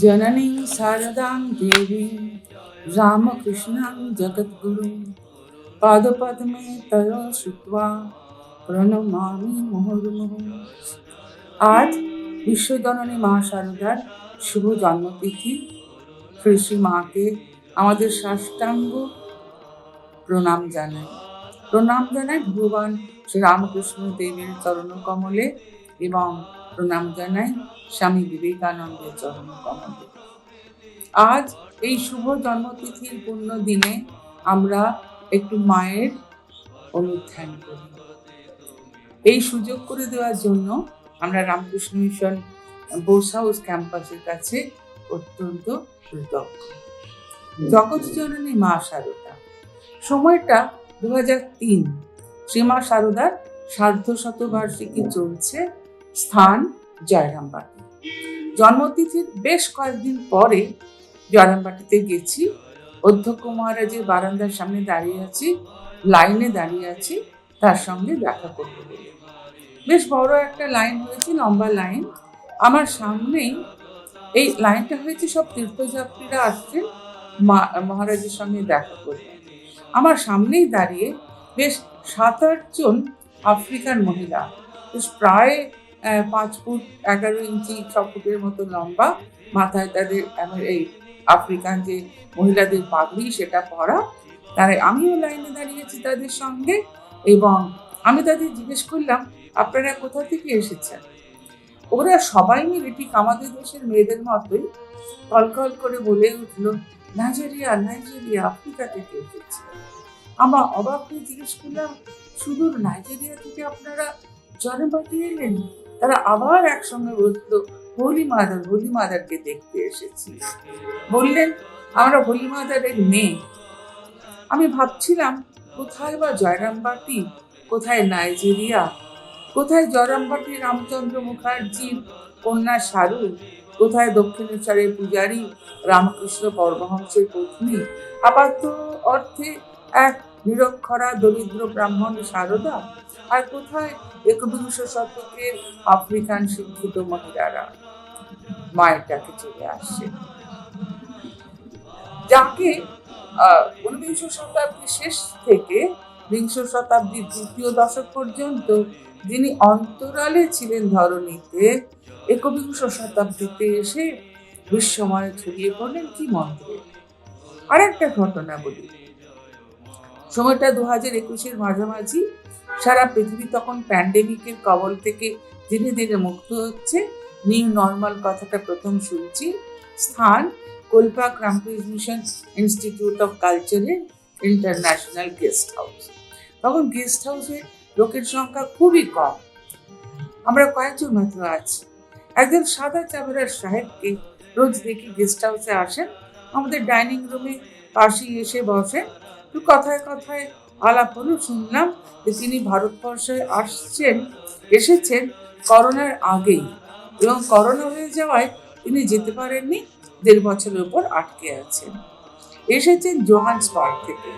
জননী সারদা দেবী রামকৃষ্ণ জগদ্গুরু পাদপদ্মে তর শুক্রা প্রণমামি মোহরমুহ আজ বিশ্বজননী মা সারদার শুভ জন্মতিথি। শ্রী মাকে আমাদের সাষ্টাঙ্গ প্রণাম জানাই। প্রণাম জানাই ভগবান শ্রী রামকৃষ্ণ দেবের চরণকমলে এবং প্রণাম জানাই স্বামী বিবেকানন্দের চরণ কমলে আজ এই শুভ জন্মতিথির পূর্ণ দিনে আমরা একটু মায়ের অনুধ্যান করি। এই সুযোগ করে দেওয়ার জন্য আমরা রামকৃষ্ণ মিশন বোস হাউস ক্যাম্পাসের কাছে অত্যন্ত কৃতজ্ঞ। জগৎ জননী মা শারদা সময়টা দু হাজার তিন। শ্রীমা শারদার সার্ধ শতবার্ষিকী চলছে। স্থান জয়রামবাটি। জন্মতিথির বেশ কয়েকদিন পরে জয়রামবাটিতে গেছি। অধ্যক্ষ মহারাজের বারান্দার সামনে দাঁড়িয়ে আছি, লাইনে দাঁড়িয়ে আছি, তার সঙ্গে দেখা করতে বলে বেশ বড় একটা লাইন হয়েছে, লম্বা লাইন। আমার সামনেই এই লাইনটা হয়েছে, সব তীর্থযাত্রীরা আসছেন মহারাজের সঙ্গে দেখা করতে। আমার সামনেই দাঁড়িয়ে বেশ সাত আটজন আফ্রিকান মহিলা, বেশ প্রায় পাঁচ ফুট এগারো ইঞ্চি, ছ ফুটের মতো লম্বা। মাথায় তাদের এই আফ্রিকান যে মহিলাদের পাগড়ি, সেটা পরা। তাই আমিও লাইনে দাঁড়িয়েছি তাদের সঙ্গে এবং আমি তাদের জিজ্ঞেস করলাম, আপনারা কোথা থেকে এসেছেন? ওরা সবাই মিলে ঠিক আমাদের দেশের মেয়েদের মতোই কলকল করে বলে উঠল, নাইজেরিয়া নাইজেরিয়া, আফ্রিকা থেকে এসেছে। আমার অবাক হয়ে জিজ্ঞেস করলাম, সুদূর নাইজেরিয়া থেকে আপনারা জনপাতি এলেন তারা আবার একসঙ্গে বলতো হোলি মাদার হোলি মাদারকে দেখতে এসেছি। বললেন, আমরা হোলি মাদারের মেয়ে। আমি ভাবছিলাম, কোথায় বা জয়রামবাটি? কোথায় নাইজেরিয়া? কোথায় জয়রামবাটি, রামচন্দ্র মুখার্জির কন্যা সারু কোথায় দক্ষিণেশ্বরের পূজারী, রামকৃষ্ণ পরমহংসের পত্নী? আপাত অর্থে এক নিরক্ষরা, দরিদ্র ব্রাহ্মণ সারদা আর কোথায়? একবিংশ শতকের আফ্রিকান শিক্ষিত মহিলারা মায়ের ডাকে চলে আসছে। যাকে ঊনবিংশ শতাব্দীর শেষ থেকে বিংশ শতাব্দীর দ্বিতীয় দশক পর্যন্ত যিনি অন্তরালে ছিলেন ধরণীতে, একবিংশ শতাব্দীতে এসে বিশ্বময় ছড়িয়ে পড়লেন কি মন্ত্রে? আর একটা ঘটনা বলি। সময়টা দু হাজার একুশের মাঝামাঝি। সারা পৃথিবী তখন প্যান্ডেমিকের কবল থেকে ধীরে ধীরে মুক্ত হচ্ছে। নিউ নর্মাল কথাটা প্রথম শুনছি। স্থান কোলপাক রামকৃষ্ণ ইনস্টিটিউট অফ কালচারের ইন্টারন্যাশনাল গেস্ট হাউস তখন গেস্ট হাউসে লোকের সংখ্যা খুবই কম। আমরা কয়েকজন মাত্র আছি। একজন সাদা চামড়ার সাহেবকে রোজ দেখি গেস্ট হাউসে আসেন। আমাদের ডাইনিং রুমে পাশেই এসে বসেন। কথায় কথায় আলাপ হলো শুনলাম যে তিনি ভারতবর্ষে আসছেন, এসেছেন করোনার আগেই এবং করোনা হয়ে যাওয়ায় তিনি যেতে পারেননি, দেড় বছরের উপর আটকে আছেন। এসেছেন জোহান্সবার্গ থেকে।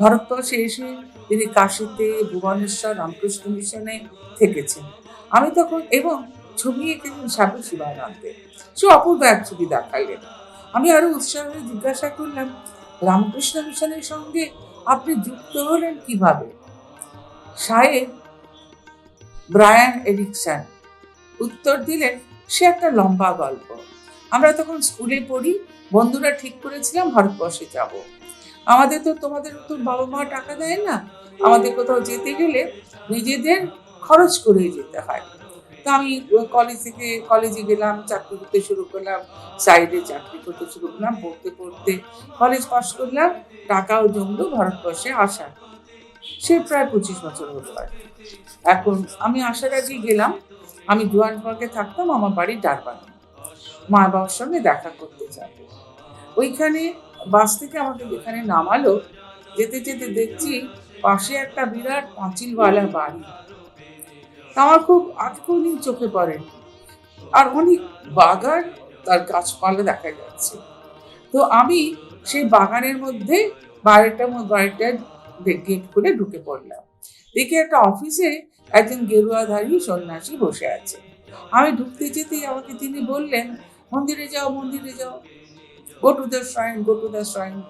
ভারতবর্ষে এসে তিনি কাশিতে, ভুবনেশ্বর, রামকৃষ্ণ মিশনে থেকেছেন। আমি তখন এবং ছবি এঁকেছেন স্বামী শিবানন্দে। সে অপূর্ব এক ছবি দেখালেন। আমি আরও উৎসাহ জিজ্ঞাসা করলাম, রামকৃষ্ণ মিশনের সঙ্গে আপনি যুক্ত হলেন কীভাবে? সাহেব ব্রায়ান এরিকসন। উত্তর দিলেন, সে একটা লম্বা গল্প। আমরা তখন স্কুলে পড়ি, বন্ধুরা ঠিক করেছিলাম ভারতবর্ষে যাব। আমাদের তো তোমাদের তো বাবা মা টাকা দেয় না। আমাদের কোথাও যেতে গেলে নিজেদের খরচ করেই যেতে হয়। তো আমি কলেজ থেকে কলেজে গেলাম, চাকরি করতে শুরু করলাম সাইডে চাকরি করতে শুরু করলাম, পড়তে পড়তে কলেজ পাস করলাম, টাকাও জমলো, ভারতবর্ষে আসা। সে প্রায় পঁচিশ বছর হতে পারে এখন আমি আসার আগেই গেলাম, আমি জোয়ানবার্গে থাকতাম, আমার বাড়ি ডারবানে। মা বাবার সঙ্গে দেখা করতে যাব ওইখানে বাস থেকে আমাকে যেখানে নামালো, যেতে যেতে দেখছি পাশে একটা বিরাট পাঁচিলওয়ালা বাড়ি। আমার খুব আটকনি চোখে পড়ে। আর অনেক বাগান তার গাছপালা দেখা যাচ্ছে। তো আমি সেই বাগানের মধ্যে মধ্যে বাড়িটার গেট খুলে ঢুকে পড়লাম। দেখি একটা অফিসে একজন গেরুয়াধারী সন্ন্যাসী বসে আছে। আমি ঢুকতে যেতেই আমাকে তিনি বললেন, মন্দিরে যাও মন্দিরে যাও। গো শ্রাইন গো শ্রাইন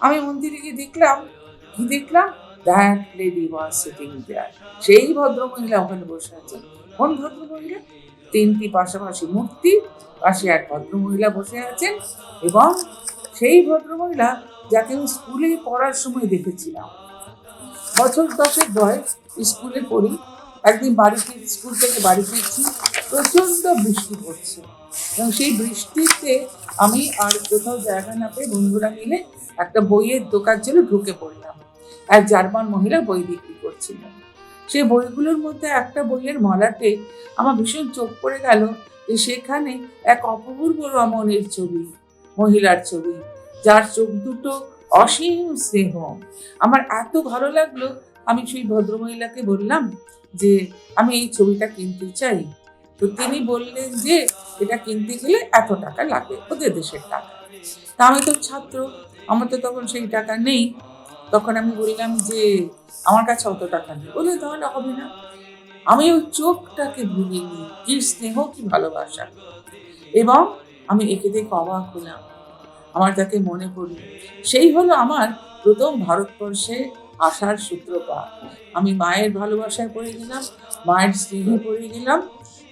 আমি মন্দিরে গিয়ে দেখলাম, কি দেখলাম? That lady was sitting there সেই ভদ্রমহিলা ওখানে বসে আছে। কোন ভদ্রমহিলা? তিনটি পাশাপাশি মূর্তি, পাশে এক ভদ্রমহিলা বসে আছেন এবং সেই ভদ্রমহিলা যাকে আমি স্কুলে পড়ার সময় দেখেছিলাম। বছর দশের বয়স স্কুলে পড়ি। একদিন বাড়িতে, স্কুল থেকে বাড়ি ফিরছি, প্রচণ্ড বৃষ্টি পড়ছে। এবং সেই বৃষ্টিতে আমি আর কোথাও জায়গা না পেয়ে বন্ধুরা মিলে একটা বইয়ের দোকান ছিল ঢুকে পড়লাম। এক জার্মান মহিলা বই বিক্রি করছিলেন সেই বইগুলোর মধ্যে একটা বইয়ের মলাটে আমার ভীষণ চোখ পড়ে গেল যে সেখানে এক অপূর্ব রমণের ছবি, মহিলার ছবি, যার চোখ দুটো অসীম স্নেহ। আমার এত ভালো লাগল, আমি সেই ভদ্রমহিলাকে বললাম যে, আমি এই ছবিটা কিনতে চাই। তো তিনি বললেন যে, এটা কিনতে গেলে এত টাকা লাগবে, ওদের দেশের টাকা। তা আমি তো ছাত্র, আমার তো তখন সেই টাকা নেই। তখন আমি বললাম যে, আমার কাছে অত টাকা নেই। বলে, তাহলে হবে না। আমি ওই চোখটাকে ভুলিনি কি স্নেহ কি ভালোবাসা। এবং আমি একে দেখে অবাক হলাম। আমার তাকে মনে পড়ল, সেই হলো আমার প্রথম ভারতবর্ষে আসার সূত্রপাত। আমি মায়ের ভালোবাসায় পড়ে গেলাম, মায়ের স্নেহে পড়ে গেলাম,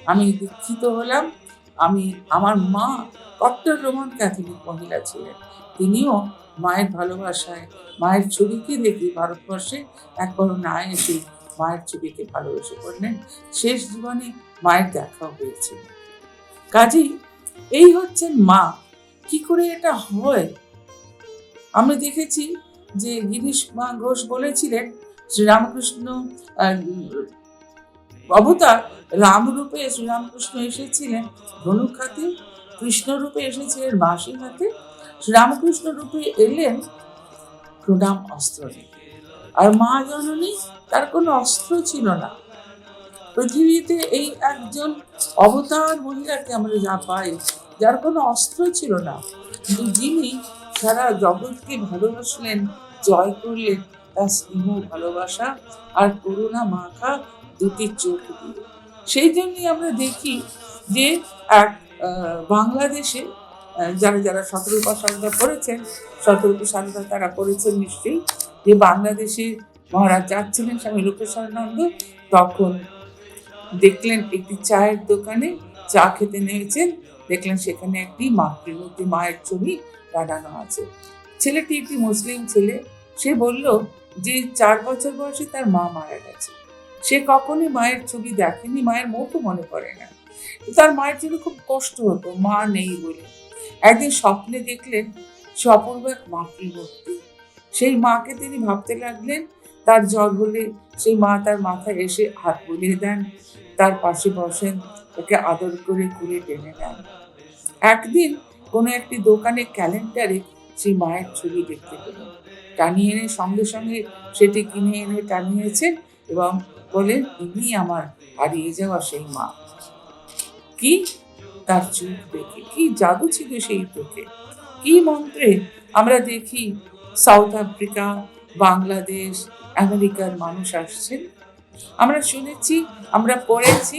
আমি দীক্ষিত হলাম, আমি, আমার মা কট্টর রোমান ক্যাথলিক মহিলা ছিলেন। তিনিও মায়ের ভালোবাসায়, মায়ের ছবিকে দেখে ভারতবর্ষে একবার না এসে মায়ের ছবিকে ভালোবেসে পড়লেন। শেষ জীবনে মায়ের দেখাও হয়েছিল কাজেই এই হচ্ছেন মা। কি করে এটা হয়? আমরা দেখেছি যে গিরিশ মা ঘোষ বলেছিলেন শ্রীরামকৃষ্ণ অবতার রামরূপে শ্রীরামকৃষ্ণ এসেছিলেন ধনুক হাতে, কৃষ্ণরূপে এসেছিলেন বাঁশি হাতে। শ্রীরামকৃষ্ণ রূপে এলেন প্রণাম অস্ত্র। আর মা জননী, তার কোনো অস্ত্র ছিল না। পৃথিবীতে এই একজন অবতার মহিলাকে আমরা যা পাই, যার কোনো অস্ত্র ছিল না। কিন্তু যিনি সারা জগৎকে ভালোবাসলেন, জয় করলেন, তার স্নেহ, ভালোবাসা আর করুণা মাখা দুটি চোখ দিয়ে। সেই জন্যই আমরা দেখি যে এক বাংলাদেশে যারা যারা শতরূপা সারদা করেছেন, শতরূপা সারদা তারা করেছেন নিশ্চয়ই। যে বাংলাদেশে মহারাজ যাচ্ছিলেন স্বামী লোকেশানন্দ তখন দেখলেন একটি চায়ের দোকানে চা খেতে নিয়েছেন। দেখলেন সেখানে একটি মাতৃমূর্তি মায়ের ছবি টানানো আছে। ছেলেটি একটি মুসলিম ছেলে। সে বলল যে চার বছর বয়সে তার মা মারা গেছে। সে কখনোই মায়ের ছবি দেখেনি, মায়ের মুখও মনে করে না। তার মায়ের জন্য খুব কষ্ট হতো, মা নেই বলে। একদিন স্বপ্নে দেখলেন সে এক মাতৃমূর্তি। সেই মাকে তিনি ভাবতে লাগলেন, তার জ্বর হলে সেই মা তার মাথায় এসে হাত বুলিয়ে দেন, তার পাশে বসেন তাকে আদর করে কুলে টেনে নেন। একদিন কোনো একটি দোকানে ক্যালেন্ডারে সেই মায়ের ছবি দেখতে পেলেন। টানিয়ে এনে সঙ্গে সঙ্গে সেটি কিনে এনে টানিয়েছেন এবং বলেন, ইনি আমার হারিয়ে যাওয়া সেই মা। কি? তার চোখ দেখে কি জাদু ছিল সেই চোখে কি মন্ত্রে আমরা দেখি সাউথ আফ্রিকা, বাংলাদেশ, আমেরিকার মানুষ আসছেন? আমরা শুনেছি, আমরা পড়েছি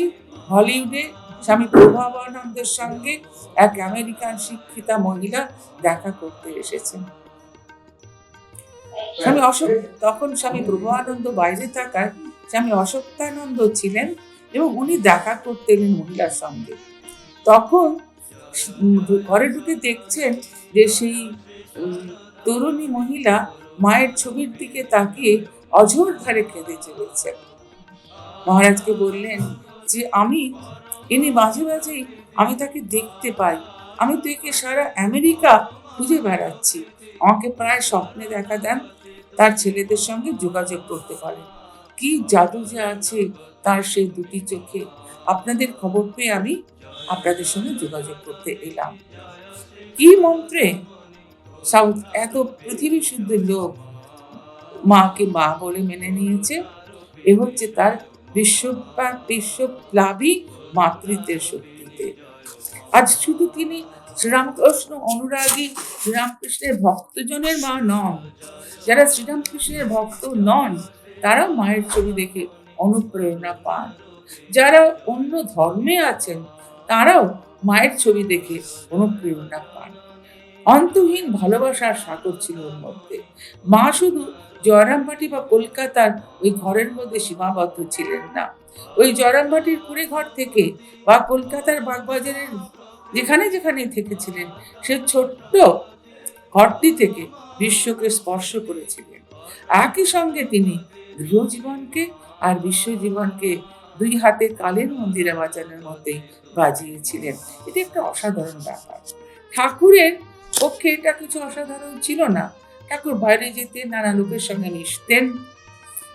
হলিউডে স্বামী প্রভাবানন্দের সঙ্গে এক আমেরিকান শিক্ষিতা মহিলা দেখা করতে এসেছেন। স্বামী অশোক, তখন স্বামী প্রভাবানন্দ বাইরে থাকায় স্বামী অশোকানন্দ ছিলেন এবং উনি দেখা করতে এলেন মহিলার সঙ্গে। তখন ঘরে ঢুকে দেখছেন যে সেই তরুণী মহিলা মায়ের ছবির দিকে তাকিয়ে অঝোর ধারে কেঁদে চলেছেন মহারাজকে বললেন যে, আমি, ইনি মাঝে মাঝেই আমি তাকে দেখতে পাই। আমি তো একে সারা আমেরিকা খুঁজে বেড়াচ্ছি। আমাকে প্রায় স্বপ্নে দেখা দেন, তার ছেলেদের সঙ্গে যোগাযোগ করতে পারেন। কি জাদু যে আছে তার সেই দুটি চোখে। আপনাদের খবর পেয়ে আমি আপনাদের সঙ্গে যোগাযোগ করতে এলাম। কি মন্ত্রে? সাউথ এত পৃথিবী শুদ্ধ লোক মাকে মা বলে মেনে নিয়েছে। এ হচ্ছে তার বিশ্বপ্লাবী মাতৃত্বের শক্তিতে। আজ শুধু তিনি শ্রীরামকৃষ্ণ অনুরাগী, শ্রীরামকৃষ্ণের ভক্তজনের মা নন। যারা শ্রীরামকৃষ্ণের ভক্ত নন তারা মায়ের ছবি দেখে অনুপ্রেরণা পান। যারা অন্য ধর্মে আছেন তারাও মায়ের ছবি দেখে অনুপ্রেরণা পান। অন্তহীন ভালোবাসার সাগর ছিল ওর মধ্যে। মা শুধু জয়রামবাটি বা কলকাতার ওই ঘরের মধ্যে সীমাবদ্ধ ছিলেন না। ওই জয়রামবাটির কুড়ে ঘর থেকে বা কলকাতার বাগবাজারের যেখানে যেখানে থেকেছিলেন, সে ছোট্ট ঘরটি থেকে বিশ্বকে স্পর্শ করেছিলেন। একই সঙ্গে তিনি গৃহজীবনকে আর বিশ্বজীবনকে দুই হাতে কালের মন্দিরে বাজানোর মধ্যে বাজিয়েছিলেন। এটি একটা অসাধারণ ব্যাপার। ঠাকুরের পক্ষে এটা কিছু অসাধারণ ছিল না। ঠাকুর বাইরে যেতেন, নানা লোকের সঙ্গে মিশতেন।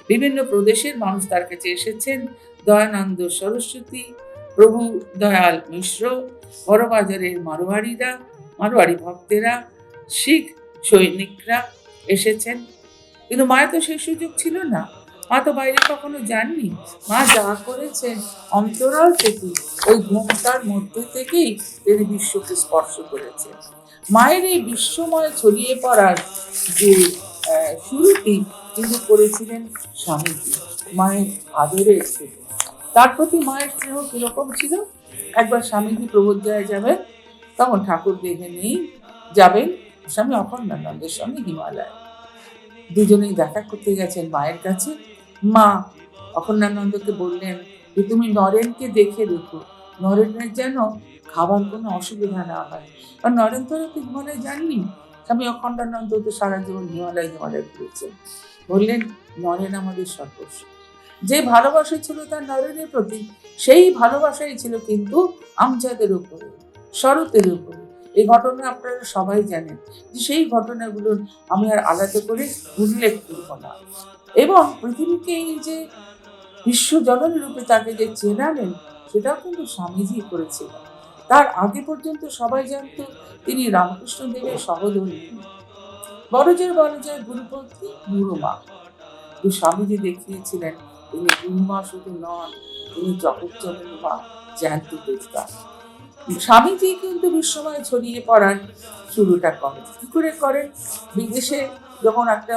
বিভিন্ন প্রদেশের মানুষ তার কাছে এসেছেন। দয়ানন্দ সরস্বতী, প্রভু দয়াল মিশ্র, বড়বাজারের মারোয়াড়িরা, মারোয়াড়ি ভক্তেরা, শিখ সৈনিকরা এসেছেন। কিন্তু মায়ের তো সেই সুযোগ ছিল না। মা তো বাইরে কখনো যাননি? মা যা করেছেন অন্তরাল থেকে ওই ঘুমটার মধ্যে থেকেই তিনি বিশ্বকে স্পর্শ করেছেন মায়ের এই বিশ্বময় ছড়িয়ে পড়ার যে শুরুটি কিন্তু করেছিলেন স্বামীজি, মায়ের আদরের থেকে তার প্রতি মায়ের স্নেহ কীরকম ছিল? একবার স্বামীজি প্রবোধ্যায় যাবেন, তখন ঠাকুর দেখে নিয়েই যাবেন স্বামী অখণ্ডানন্দের সঙ্গে হিমালয়। দুজনেই দেখা করতে গেছেন মায়ের কাছে। মা অখণ্ডানন্দকে বললেন যে, তুমি নরেনকে দেখে দেখো। নরেনের যেন খাবার কোনো অসুবিধা না হয়। আর নরেন তো তো হিমালয় যাননি স্বামী অখণ্ডানন্দ তো সারা জীবন হিমালয় হিমালয় ঘুরেছেন। বললেন, নরেন আমাদের সর্বস্ব। যে ভালোবাসা ছিল তার নরেনের প্রতি, সেই ভালোবাসাই ছিল কিন্তু আমজাদের উপরে, শরতের উপরে। এই ঘটনা আপনারা সবাই জানেন। যে সেই ঘটনাগুলো আমি আর আলাদা করে উল্লেখ করব না। এবং পৃথিবীকে এই যে বিশ্বজননী রূপে তাকে যে চেনালেন, সেটাও কিন্তু স্বামীজি করেছিলেন। তার আগে পর্যন্ত সবাই জানতো তিনি রামকৃষ্ণ দেবের সহধর্মী। বড়জোর বড়জোর গুরুপত্নী গুরুমা তো স্বামীজি দেখিয়েছিলেন, তিনি গুরুমা শুধু নন, তিনি জগৎজননী মা জ্যান্ত দুর্গা স্বামীজি কিন্তু বিশ্বময় ছড়িয়ে পড়ার শুরুটা করেন। কি করে করেন? বিদেশে যখন একটা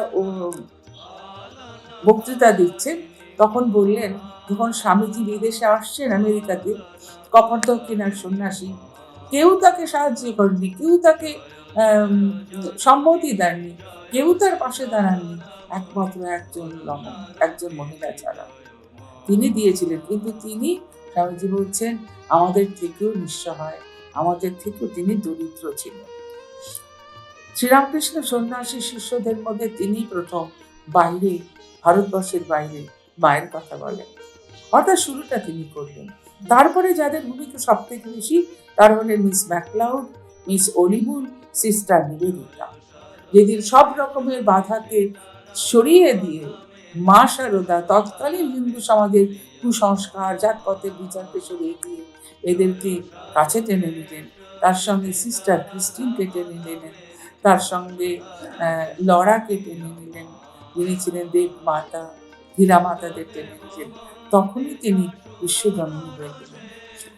বক্তৃতা দিচ্ছেন তখন বললেন, যখন স্বামীজি বিদেশে আসছেন আমেরিকাতে কপর্ত কিনার সন্ন্যাসী? কেউ তাকে সাহায্য করেনি কেউ তাকে সম্মতি দেননি, কেউ তার পাশে দাঁড়াননি। একমাত্র একজন একজন মহিলা ছাড়া তিনি দিয়েছিলেন। কিন্তু তিনি, স্বামীজি বলছেন, আমাদের থেকেও নিঃসহায় আমাদের থেকেও তিনি দরিদ্র ছিলেন। শ্রীরামকৃষ্ণ সন্ন্যাসী শিষ্যদের মধ্যে তিনি প্রথম। বাইরে ভারতবর্ষের বাইরে মায়ের কথা বলেন। অর্থাৎ শুরুটা তিনি করলেন। তারপরে যাদের ভূমিকা সব থেকে বেশি, তার হলেন miss MacLeod, miss Ole Bull sister Nivedita. যেদিন সব রকমের বাধাকে সরিয়ে দিয়ে মা সারদা তৎকালীন হিন্দু সমাজের কুসংস্কার, জাতপথের বিচারকে সরিয়ে দিয়ে এদেরকে কাছে টেনে নিলেন। তার সঙ্গে সিস্টার ক্রিস্টিনকে টেনে নিলেন। তার সঙ্গে লড়াকে টেনে নিলেন। যিনি ছিলেন দেব মাতা হীরা মাতাদের টেনে নিলেন। তখনই তিনি বিশ্বজননী হয়ে গেলেন।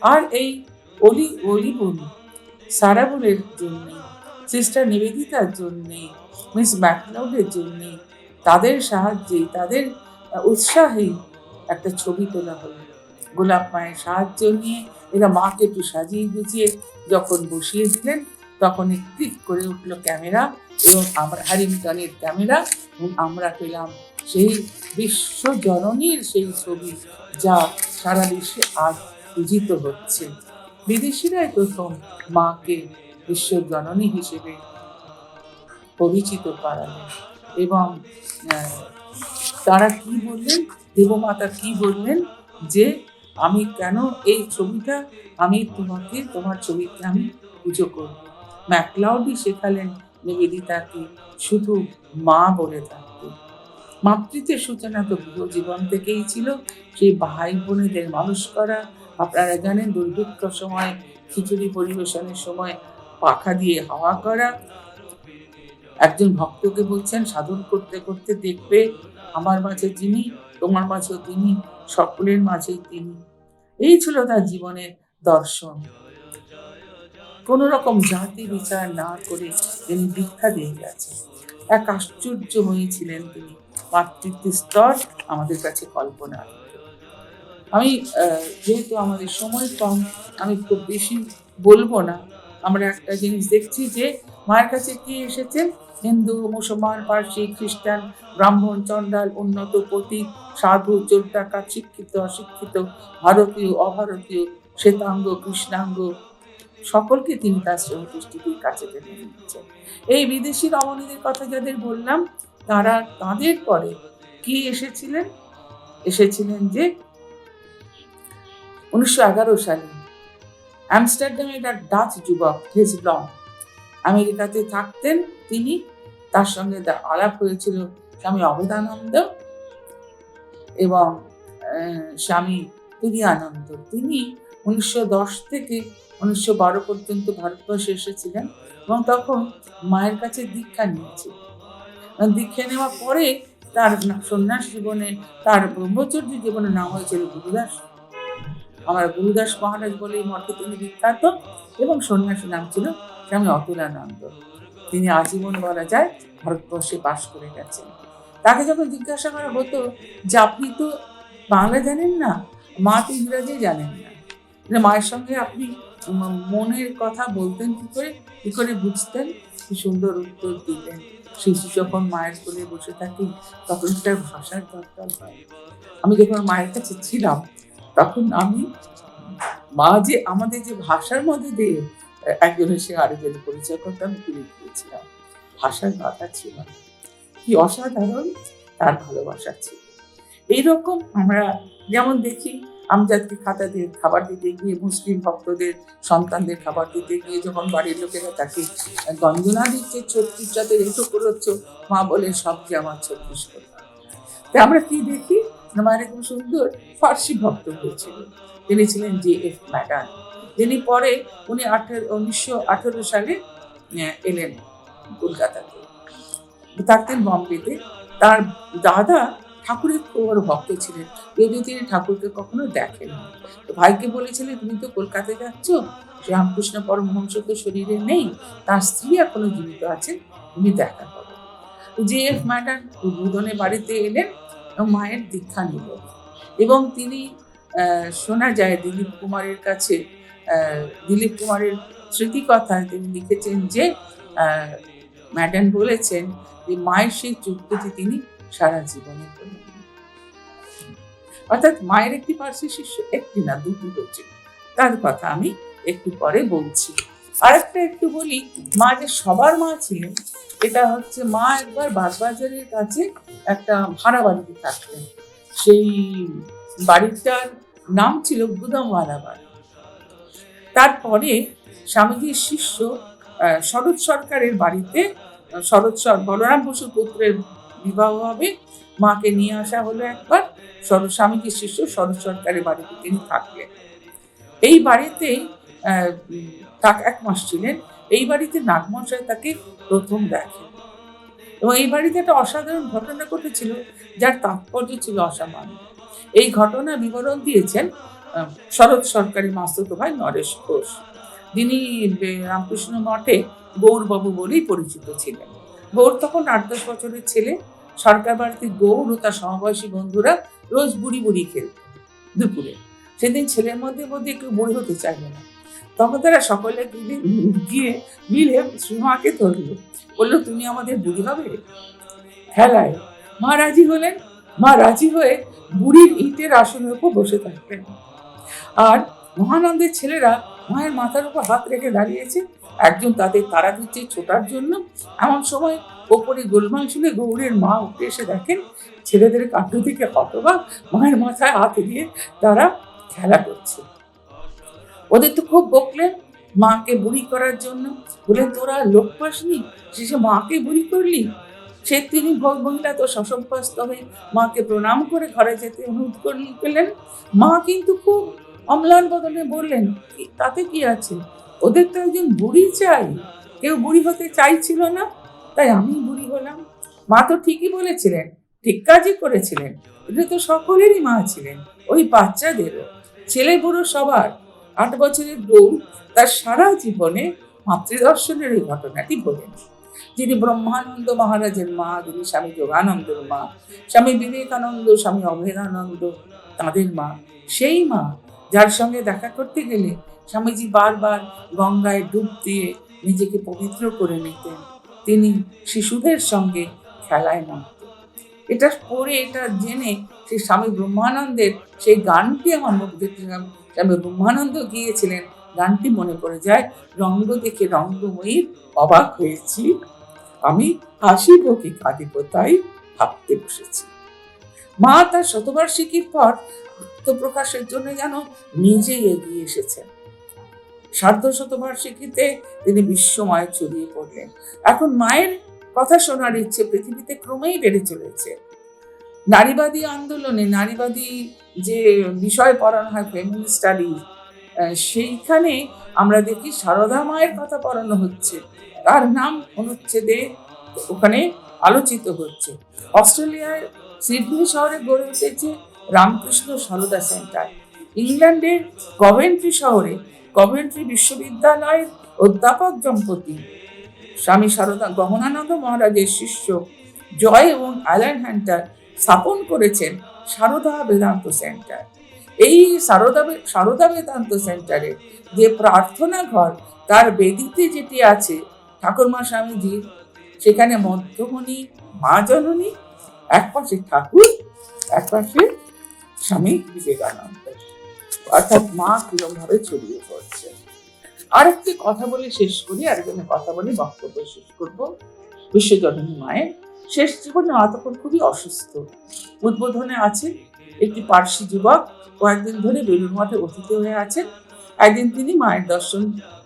আর এই অলি অলি অলিবুল সারাবুলের জন্যে সিস্টার নিবেদিতার জন্যে মিস ম্যাকলাউডের জন্যে তাদের সাহায্যে তাদের আহ, উৎসাহেই একটা ছবি তোলা হলো। গোলাপ মায়ের সাহায্য নিয়ে এরা মাকে একটু সাজিয়ে গুছিয়ে যখন বসিয়ে দিলেন তখন ক্লিক করে উঠল ক্যামেরা এবং আমরা হ্যারিংটনের ক্যামেরা এবং আমরা পেলাম সেই বিশ্ব জননীর সেই ছবি যা সারা বিশ্বে আজ পূজিত হচ্ছে। বিদেশিরাই প্রথম মাকে বিশ্ব জননী হিসেবে পরিচিত করালেন এবং তারা কি বললেন? দেবমাতা কি বললেন? যে আমি কেন এই ছবিটা, আমি তোমাকে, তোমার ছবিকে আমি পুজো করব। ম্যাকলাউডই শেখালেন নিবেদিতাকে শুধু মা বলে থাকতে। মাতৃত্বের সূচনা তো গৃহ জীবন থেকেই ছিল। সেই ভাই বোনেদের মানুষ করা। আপনারা জানেন দুর্ভিক্ষ সময়, খিচুড়ি পরিবেশনের সময় পাখা দিয়ে হাওয়া করা। একজন ভক্তকে বলছেন, সাধন করতে করতে দেখবে আমার মাঝে যিনি, তোমার মাঝেও তিনি, সকলের মাঝেই তিনি। এই ছিল তার জীবনের দর্শন। কোন রকম জাতি বিচার না করে তিনি দীক্ষা দিয়ে গেছেন। এক আশ্চর্যময়ী ছিলেন তিনি। মাতৃত্বের স্তর আমাদের কাছে কল্পনা আমি যেহেতু আমাদের সময় কম, আমি খুব বেশি বলব না। আমরা একটা জিনিস দেখছি যে, মায়ের কাছে কি এসেছেন? হিন্দু, মুসলমান, পার্সি, খ্রিস্টান, ব্রাহ্মণ, চণ্ডাল, উন্নত, পতি, সাধু ডাকাত শিক্ষিত, অশিক্ষিত, ভারতীয়, অভারতীয়, শ্বেতাঙ্গ, কৃষ্ণাঙ্গ সকলকে তিনি তার দৃষ্টির কাছে টেনে নিচ্ছেন এই বিদেশি রমণীদের কথা যাদের বললাম, তারা তাদের পরে কি এসেছিলেন? এসেছিলেন যে উনিশশো এগারো সালে আমস্টারডামে একটা ডাচ যুবক, হেজ লং, আমেরিকাতে থাকতেন। তিনি তার সঙ্গে আলাপ হয়েছিল, স্বামী অবদানন্দ এবং স্বামী তুরিয়ানন্দ তিনি উনিশশো দশ থেকে উনিশশো বারো পর্যন্ত ভারতবর্ষে এসেছিলেন এবং তখন মায়ের কাছে দীক্ষা নিয়েছিলেন দীক্ষা নেওয়ার পরে তার সন্ন্যাস জীবনে, তার ব্রহ্মচর্য জীবনে নাম হয়েছিল গুরুদাস। আমার গুরুদাস মহারাজ বলে এই তিনি বিখ্যাত এবং সন্ন্যাসী নাম ছিল স্বামী অতুলানন্দ। তিনি আজীবন বলা যায় ভারতবর্ষে বাস করে গেছেন। তাকে যখন জিজ্ঞাসা করা হতো যে, আপনি তো বাংলা জানেন না? মা তো ইংরাজি জানেন না। মায়ের সঙ্গে আপনি মনের কথা বলতেন কি করে? কি করে বুঝতেন? কি সুন্দর উত্তর দিতেন শিশু যখন মায়ের কোলে বসে থাকি, তখন তার ভাষার দরকার হয়। আমি যখন মায়ের কাছে ছিলাম, তখন আমি, মা যে আমাদের যে ভাষার মধ্যে দিয়ে একজনের সে আরেকজনের পরিচয় করতে আমি তুলে দিয়েছিলাম ভাষার কথা ছিল। কি অসাধারণ তার ভালোবাসা ছিল। এইরকম আমরা যেমন দেখি আমজাদকে খাতা দিয়ে, খাবার দিতে গিয়ে মুসলিম ভক্তদের, সন্তানদের খাবার দিতে গিয়ে যখন বাড়ির লোকেরা তাকে গঞ্জনা দিচ্ছে ছত্রিশ যাতে এসো করেছ মা বলে সবকে আমার ছত্রিশ করে তা আমরা কি দেখি? আমার এরকম সুন্দর ফার্সি ভক্ত হয়েছিল। তিনি ছিলেন জে এফ ম্যাডান যিনি পরে উনি আঠেরো, উনিশশো আঠেরো সালে এলেন কলকাতাতে। থাকতেন বম্বেতে। তার দাদা ঠাকুরের বড় ভক্ত ছিলেন। যদিও তিনি ঠাকুরকে কখনো দেখেন তো ভাইকে বলেছিলেন তুমি তো কলকাতায় যাচ্ছ রামকৃষ্ণ পরমহংস তো শরীরে নেই তার স্ত্রী এখনও জীবিত আছেন তুমি দেখা করো। এফ ম্যাডান উদ্বোধনে বাড়িতে এলেন মায়ের দীক্ষা নিলেন এবং তিনি শোনা যায় দিলীপ কুমারের কাছে দিলীপ কুমারের স্মৃতিকথায় তিনি লিখেছেন যে আহ, ম্যাডান বলেছেন যে মায়ের সেই চুক্তিটি তিনি সারা জীবনে করলেন অর্থাৎ মায়ের একটি পার্শ্ব শিষ্য একটি না দুটি হচ্ছে। তার কথা আমি একটু পরে বলছি। আরেকটা একটু বলি, মা যে সবার মা ছিলেন, এটা হচ্ছে মা একবার বাগবাজারের কাছে একটা ভাড়া বাড়িতে থাকতেন। সেই বাড়িটার নাম ছিল গুদামওয়ালা বাড়ি। তারপরে স্বামীজির শিষ্য শরৎ সরকারের বাড়িতে, শরৎ বলরাম বসু পুত্রের বিবাহ হবে। মাকে নিয়ে আসা হলো একবার। শরৎ স্বামীজির শিষ্য শরৎ সরকারের বাড়িতে তিনি থাকলেন। এই বাড়িতেই তাক এক মাস ছিলেন। এই বাড়িতে নাগমশাই তাকে প্রথম দেখেন। এবং এই বাড়িতে একটা অসাধারণ ঘটনা ঘটেছিল, যার তাৎপর্য ছিল অসামান্য। এই ঘটনা বিবরণ দিয়েছেন শরৎ সরকারি মাস্তুত ভাই নরেশ ঘোষ। যিনি রামকৃষ্ণ মঠে গৌরবাবু বলেই পরিচিত ছিলেন। গৌর তখন আট দশ বছরের ছেলে, সরকার বাড়িতে গৌর ও তার সমবয়সী বন্ধুরা রোজ বুড়ি বুড়ি খেলত দুপুরে। সেদিন ছেলের মধ্যে মধ্যে কেউ বুড়ি হতে চাইল না। তখন তারা সকলে গিলে, গিয়ে মিলে শ্রীমাকে ধরলো। বলল, তুমি আমাদের বুড়ি হবে? খেলায়। মা রাজি হলেন? মা রাজি হয়ে বুড়ির ইটের আসনের উপর বসে থাকতেন আর মহানন্দের ছেলেরা মায়ের মাথার উপর হাত রেখে দাঁড়িয়েছে। একজন তাদের তারা দিচ্ছে ছোটার জন্য। এমন সময় ওপরে গোলমাল শুনে গৌরের মা উঠে এসে দেখেন ছেলেদের কাণ্ড থেকে হতবাক মায়ের মাথায় হাত দিয়ে তারা খেলা করছে। ওদের তো খুব বকলেন মাকে বুড়ি করার জন্য বলে, তোরা লোক পাসনি? শেষে মাকে বুড়ি করলি? সে তিনি মহিলা তো সসম্পস্ত হয়ে মাকে প্রণাম করে ঘরে যেতে অনুরোধ করলেন। মা কিন্তু খুব অম্লান বদলে বললেন তাতে কি আছে? ওদের তো একজন বুড়ি চাই। কেউ বুড়ি হতে চাইছিল না, তাই আমি বুড়ি হলাম। মা তো ঠিকই বলেছিলেন, ঠিক কাজই করেছিলেন। এটা তো সকলেরই মা ছিলেন, ওই বাচ্চাদেরও। ছেলে বুড়ো সবার। আট বছরের বউ তার সারা জীবনে মাতৃদর্শনের এই ঘটনাটি বলেন। যিনি ব্রহ্মানন্দ মহারাজের মা, যিনি স্বামী যোগানন্দের মা, স্বামী বিবেকানন্দ, স্বামী অভেদানন্দ, তাঁদের মা, সেই মা যার সঙ্গে দেখা করতে গেলে স্বামীজি বারবার গঙ্গায় ডুব দিয়ে নিজেকে পবিত্র করে নিতেন। তিনি শিশুদের সঙ্গে খেলায় নামতেন এটা পড়ে, এটা জেনে সেই স্বামী ব্রহ্মানন্দের সেই গানটি আমার মুখ দেখতে স্বামী ব্রহ্মানন্দ গিয়েছিলেন। গানটি মনে পড়ে যায়, রঙ্গ দেখে রঙ্গময়ীর অবাক হয়েছি। আমি হাসিব কি কাঁদিব তাই ভাবতে বসেছি। মা তার শতবার্ষিকীর পর আত্মপ্রকাশের জন্য যেন নিজেই এগিয়ে এসেছেন। সার্ধ শতবার্ষিকীতে তিনি বিশ্বময় ছড়িয়ে পড়লেন। এখন মায়ের কথা শোনার ইচ্ছে পৃথিবীতে ক্রমেই বেড়ে চলেছে। নারীবাদী আন্দোলনে নারীবাদী যে বিষয় পড়ানো হয় ফেমিনিস্ট স্টাডি সেইখানে আমরা দেখি সারদা মায়ের কথা পড়ানো হচ্ছে। তার নাম অনুচ্ছেদে ওখানে আলোচিত হচ্ছে। অস্ট্রেলিয়ার সিডনি শহরে গড়ে উঠেছে রামকৃষ্ণ সারদা সেন্টার। ইংল্যান্ডের কভেন্ট্রি শহরে কভেন্ট্রি বিশ্ববিদ্যালয়ের অধ্যাপক দম্পতি। স্বামী সারদা গহনানন্দ মহারাজের শিষ্য জয় এবং অ্যালান হ্যান্টার স্থাপন করেছেন সারদা বেদান্ত সেন্টার। এই সারদা সারদা বেদান্ত সেন্টারে যে প্রার্থনা ঘর, তার বেদিতে যেটি আছে, ঠাকুরমা স্বামীজি সেখানে মধ্যমণি, মা জননী এক পাশে ঠাকুর এক পাশে স্বামী বিবেকানন্দ। অর্থাৎ মা কিরম ভাবে ছড়িয়ে পড়ছে। আরেকটি কথা বলে শেষ করি, আরেকজনের কথা বলে বক্তব্য শেষ করব। বিশ্বজননী মায়ের শেষ জীবনে তখন খুবই অসুস্থ। উদ্বোধনে আছে একটি পার্সি যুবক, কয়েকদিন ধরে বেলুর মঠে অতিথি হয়ে আছেন। একদিন তিনি মায়ের দর্শন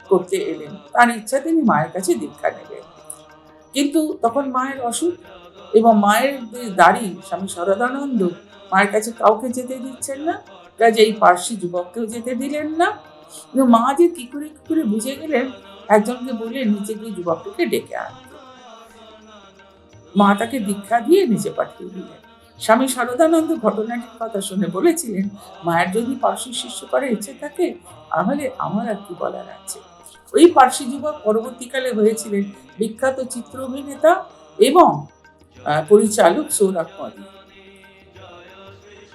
করতে এলেন। তার ইচ্ছা তিনি মায়ের কাছে দীক্ষা নেবেন। কিন্তু তখন মায়ের অসুখ এবং মায়ের দাড়ি, স্বামী শরদানন্দ মায়ের কাছে কাউকে যেতে দিচ্ছেন না কাজে এই পার্সি যুবককেও যেতে দিলেন না। কিন্তু মা যে কি করে কি করে বুঝে গেলেন, একজনকে বললেন নিচে গিয়ে যুবকটাকে ডেকে আনতে। মা তাকে দীক্ষা দিয়ে নিচে পাঠিয়ে দিলেন। স্বামী শারদানন্দ ঘটনাটির কথা শুনে বলেছিলেন, মায়ের যদি পার্শ্ব শিষ্য করার ইচ্ছে থাকে, তাহলে আমার আর কি বলার আছে? ওই পার্সি যুবক পরবর্তীকালে হয়েছিলেন বিখ্যাত চিত্র অভিনেতা এবং পরিচালক সৌরভ মদি।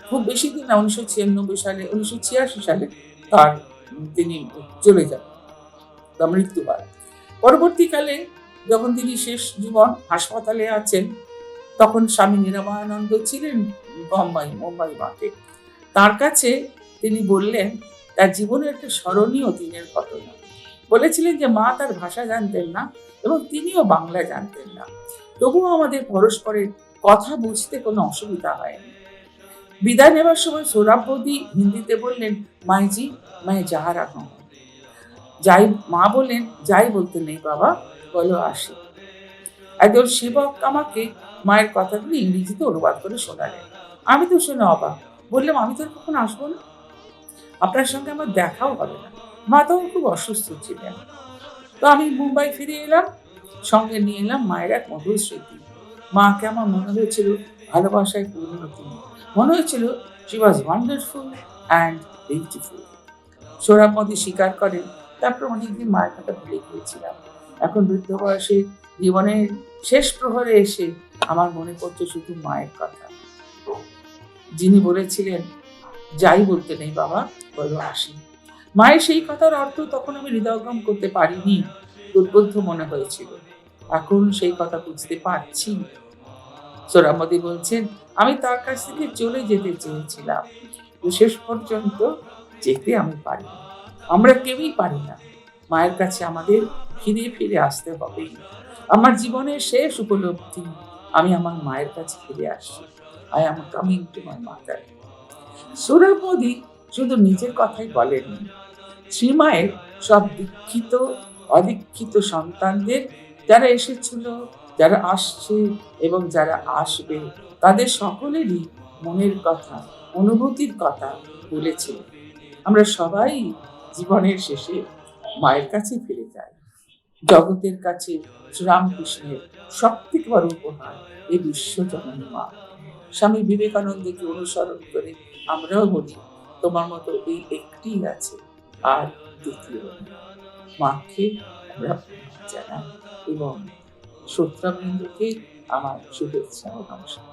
খুব বেশি দিন না, উনিশশো ছিয়ানব্বই সালে, উনিশশো ছিয়াশি সালে তার তিনি চলে যান তার মৃত্যু হয়। পরবর্তীকালে যখন তিনি শেষ জীবন হাসপাতালে আছেন, তখন স্বামী নিরাময়ানন্দ ছিলেন বোম্বাই, মুম্বাই মাঠে। তার কাছে তিনি বললেন, তার জীবনের একটা স্মরণীয় দিনের ঘটনা। বলেছিলেন যে, মা তার ভাষা জানতেন না এবং তিনিও বাংলা জানতেন না। তবুও আমাদের পরস্পরের কথা বুঝতে কোনো অসুবিধা হয়নি। বিদায় নেবার সময় সৌরভ বৌদি হিন্দিতে বললেন, মাইজি মাই যাহা রাখা যাই মা বললেন, যাই বলতে নেই বাবা, বলো আসি। একজন সেবক আমাকে মায়ের কথাগুলো ইংরেজিতে অনুবাদ করে শোনালেন। আমি তো শুনে অবাক, বললাম, আমি তো কখন আসব না? আপনার সঙ্গে আমার দেখাও হবে না। মা তখন খুব অসুস্থ ছিলেন। তো আমি মুম্বাই ফিরে এলাম, সঙ্গে নিয়ে এলাম মায়ের এক মধুর স্মৃতি। মাকে আমার মনে হয়েছিল ভালোবাসায় পূর্ণ তিনি। মনে হয়েছিল she was wonderful and beautiful Modi স্বীকার করেন, তারপর অনেকদিন মায়ের কথা ভুলে গিয়েছিলাম। এখন বৃদ্ধ বয়সে জীবনের শেষ প্রহরে এসে আমার মনে পড়ছে শুধু মায়ের কথা। যিনি বলেছিলেন, যাই বলতে নেই বাবা, বলো আসি। মায়ের সেই কথার অর্থ তখন আমি হৃদয়গম করতে পারিনি, দুর্বোধ্য মনে হয়েছিল। এখন সেই কথা বুঝতে পারছি। সোরামদি বলছেন, আমি তার কাছ থেকে চলে যেতে চেয়েছিলাম। শেষ পর্যন্ত যেতে আমি পারি না আমরা কেউই পারি না। মায়ের কাছে আমাদের ফিরে ফিরে আসতে হবেই। আমার জীবনের শেষ উপলব্ধি, আমি আমার মায়ের কাছে ফিরে আসছি। I am coming to my mother. Sourav Modi শুধু নিজের কথাই বলেননি। শ্রীমায়ের সব দীক্ষিত, অদীক্ষিত সন্তানদের যারা এসেছিল যারা আসছে এবং যারা আসবে, তাদের সকলেরই মনের কথা, অনুভূতির কথা বলেছে। আমরা সবাই জীবনের শেষে মায়ের কাছে ফিরে যাই। জগতের কাছে শ্রীরামকৃষ্ণের সব থেকে বড় উপহার এই বিশ্বজননী মা। স্বামী বিবেকানন্দকে অনুসরণ করে আমরাও বলি, তোমার মতো এই একটি আছে আর দ্বিতীয় মাকে আমরা জানাই এবং শ্রোতাবৃন্দকে আমার শুভেচ্ছা ও নমস্কার।